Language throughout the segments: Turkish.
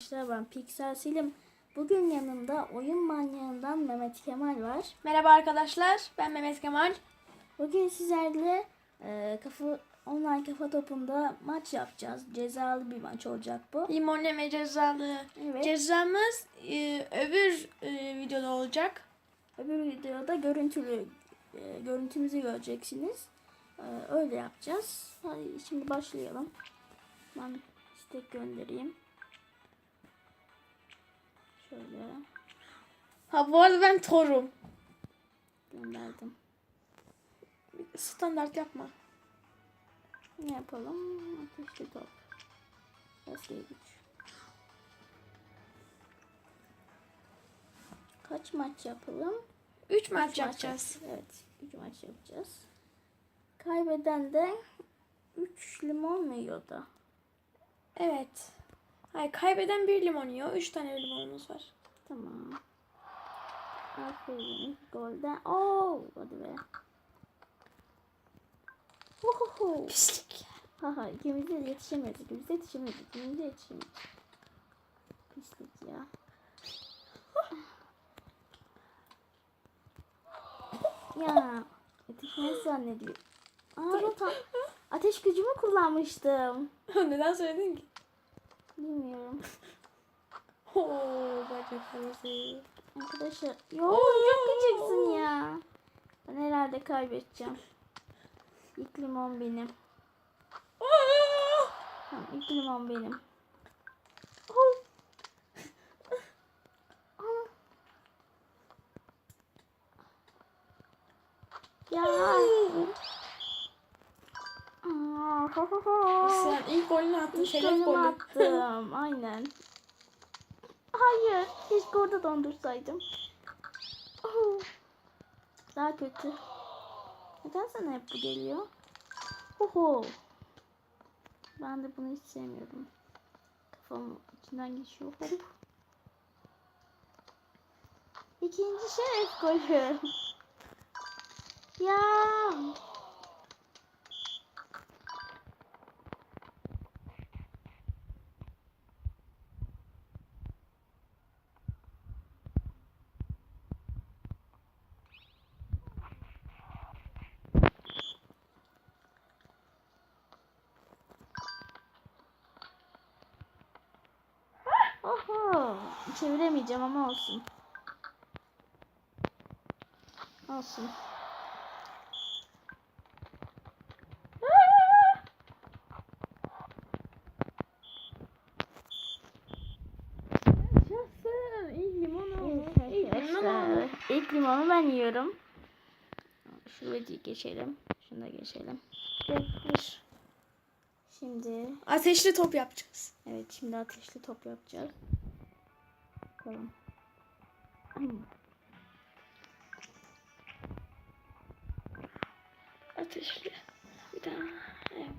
Arkadaşlar ben Pixel Selim. Bugün yanımda oyun manyağından Mehmet Kemal var. Merhaba arkadaşlar, ben Mehmet Kemal. Bugün sizlerle e, kafa online kafa topunda maç yapacağız. Cezalı bir maç olacak bu. Limonleme cezalı. Evet. Cezamız e, öbür e, videoda olacak. Öbür videoda görüntülü e, görüntümüzü göreceksiniz. E, öyle yapacağız. Hadi şimdi başlayalım. Ben istek göndereyim. Şöyle Ha bu arada ben Thor'um. gönderdim. Standart yapma. Ne yapalım? Ateşli top. Eski güç. Kaç maç yapalım? 3 maç Üç yapacağız. yap- Evet. 3 maç yapacağız. Kaybeden de 3 limon mu yiyordu? Evet. Hayır, kaybeden bir limon yiyor. 3 tane limonumuz var. Tamam. Aferin. Golden. Oo, hadi be. Uhuhu. Pislik. Haha ikimiz de yetişemedik. İkimiz de yetişemedik. İkimiz de yetişemedik. Pislik ya. ya yetişmez zannediyor. Aa tam ateş gücümü kullanmıştım. Neden söyledin ki? Bilmiyorum. Oo, bacak arası. Arkadaşlar yo çok gıcıksın ya. Ben herhalde kaybedeceğim. İlk limon benim. Tamam ilk limon benim. Oh. Aa. Ya. Aa, ho, ho, ho. Sen ilk golünü attın. İlk Şeref golümü golü. attım. Aynen. Hayır. Keşke orada dondursaydım. Oh. Daha kötü. Neden sana hep bu geliyor? Oho. Ben de bunu hiç sevmiyorum. Kafam içinden geçiyor. Hop. İkinci şeref golü. Ya. Oho. Çeviremeyeceğim ama olsun. Olsun. İlk limonu ben yiyorum. Şu videoyu geçelim. Şunu da geçelim. Getir. Şimdi Ateşli top yapacağız. evet şimdi ateşli top yapacağız. Bakalım. Ateşli. Bir daha. Evet.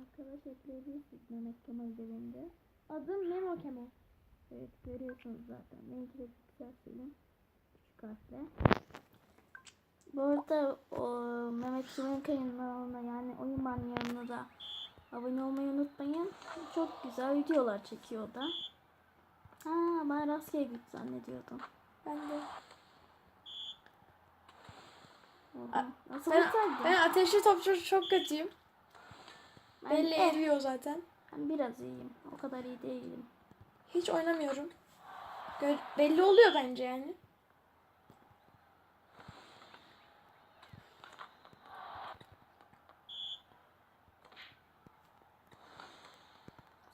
Arkadaş ekleyebilirsiniz Mehmet Kemal üzerinde. Adım Memo Kemo. Evet görüyorsunuz zaten. Benimki de Pixel Selim. Küçük harfle. Bu arada o, Mehmet Kemal'in kanalına yani oyun manyağına da abone olmayı unutmayın. Çok güzel videolar çekiyor da. Ha ben rastgele güç zannediyordum. Ben de. Nasıl Ben, ben ateşli topçu çok kötüyüm. Ben- Belli eh, eriyor zaten. Ben biraz iyiyim. O kadar iyi değilim. Hiç oynamıyorum. Gör- belli oluyor bence yani.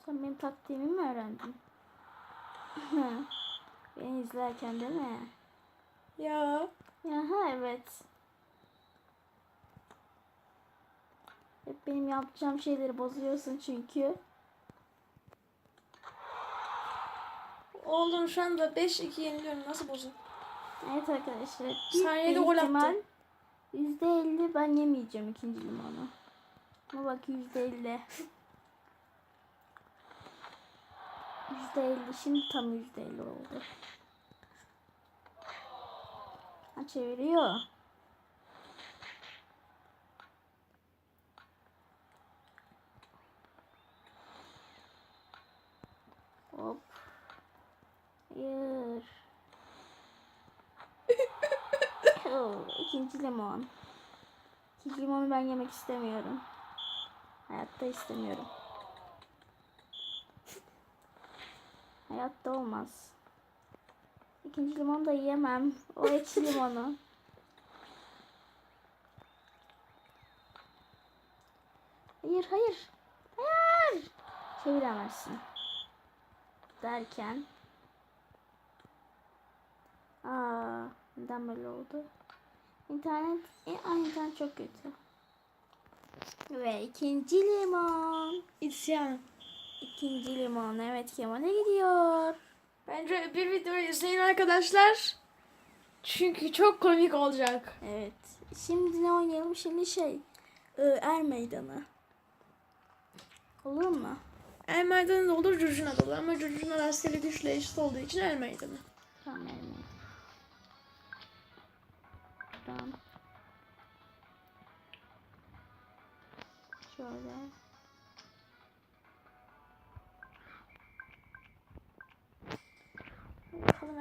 Sen benim taktiğimi mi öğrendin? Beni izlerken değil mi? Ya. Aha evet. Hep benim yapacağım şeyleri bozuyorsun çünkü. Oğlum şu anda 5-2 yeniliyorum. Nasıl bozun? Evet arkadaşlar. Saniyede gol ihtimal attı. %50 ben yemeyeceğim ikinci limonu. Ama bak %50. %50 şimdi tam %50 oldu. Ha çeviriyor. Hop. Hayır. İkinci limon. İkinci limonu ben yemek istemiyorum. Hayatta istemiyorum. Hayatta olmaz. İkinci limonu da yiyemem. O ekşi limonu. Hayır hayır. Hayır. Çeviremezsin. Derken. Aa, neden böyle oldu? İnternet, e, ay internet çok kötü. Ve ikinci limon. İsyan. İkinci limon. Evet Kemal'e gidiyor. Bence bir videoyu izleyin arkadaşlar. Çünkü çok komik olacak. Evet. Şimdi ne oynayalım? Şimdi şey. e, Er meydanı. Olur mu? El meydanı da olur, curcuna da olur. Ama curcuna askeri güçle eşit olduğu için el meydanı. Tamam er meydanı. Tamam. Şöyle.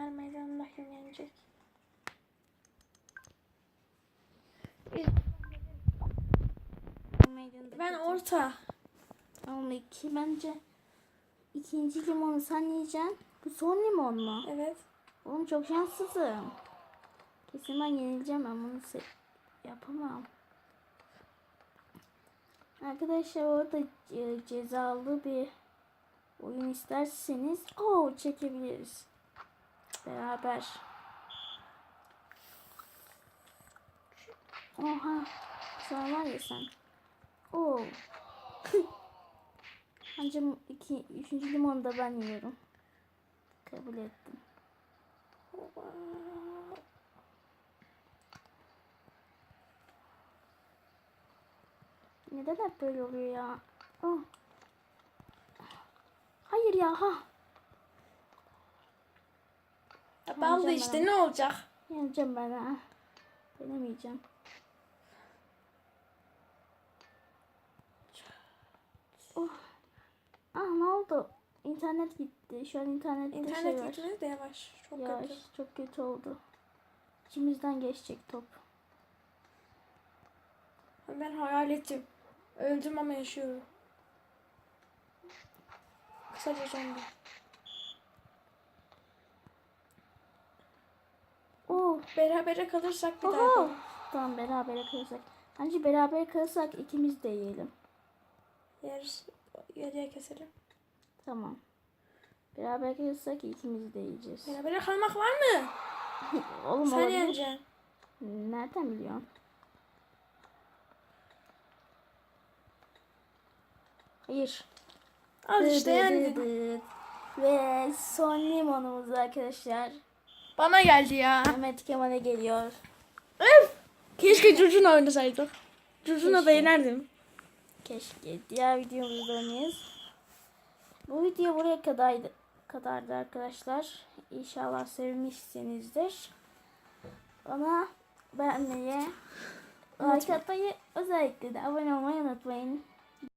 El meydanında meydanı Ben orta. Ama iki bence ikinci limonu sen yiyeceksin. Bu son limon mu? Evet. Oğlum çok şanssızım. Kesin ben yenileceğim ben bunu yapamam. Arkadaşlar orada e, cezalı bir oyun isterseniz o çekebiliriz. Beraber. Oha. Sen var ya sen. Oo. Ancak iki, üçüncü limonu da ben yiyorum. Kabul ettim. Neden hep böyle oluyor ya? Oh. Hayır ya ha. Ya Ballı Yeneceğim işte ben ne olacak? Yeneceğim ben ha. Denemeyeceğim. Oh. Ah ne oldu? İnternet gitti. Şu an internette şey İnternet var. gitmedi de yavaş. Çok Yavaş, kötü. çok kötü oldu. İçimizden geçecek top. Ben hayal ettim. Öldüm ama yaşıyorum. Kısaca zombi. Oh. Berabere kalırsak bir daha Oho. yapalım. Tamam beraber kalırsak. Bence beraber kalırsak ikimiz de yiyelim. Yarısı yarıya keselim. Tamam. Beraber kalırsak ikimiz de yiyeceğiz. Berabere kalmak var mı? Oğlum Sen olabilir. yeneceksin. Nereden biliyorsun? Hayır. Al işte Dı dı yendin. dı. Ve son limonumuz arkadaşlar. Bana geldi ya. Mehmet Kemal'e geliyor. Öf! Keşke Curcuna oynasaydık. Curcuna da yenerdim. Keşke diğer videomuzda oynayız. Bu video buraya kadardı, kadardı arkadaşlar. İnşallah sevmişsinizdir. Bana beğenmeyi, like atmayı özellikle de abone olmayı unutmayın.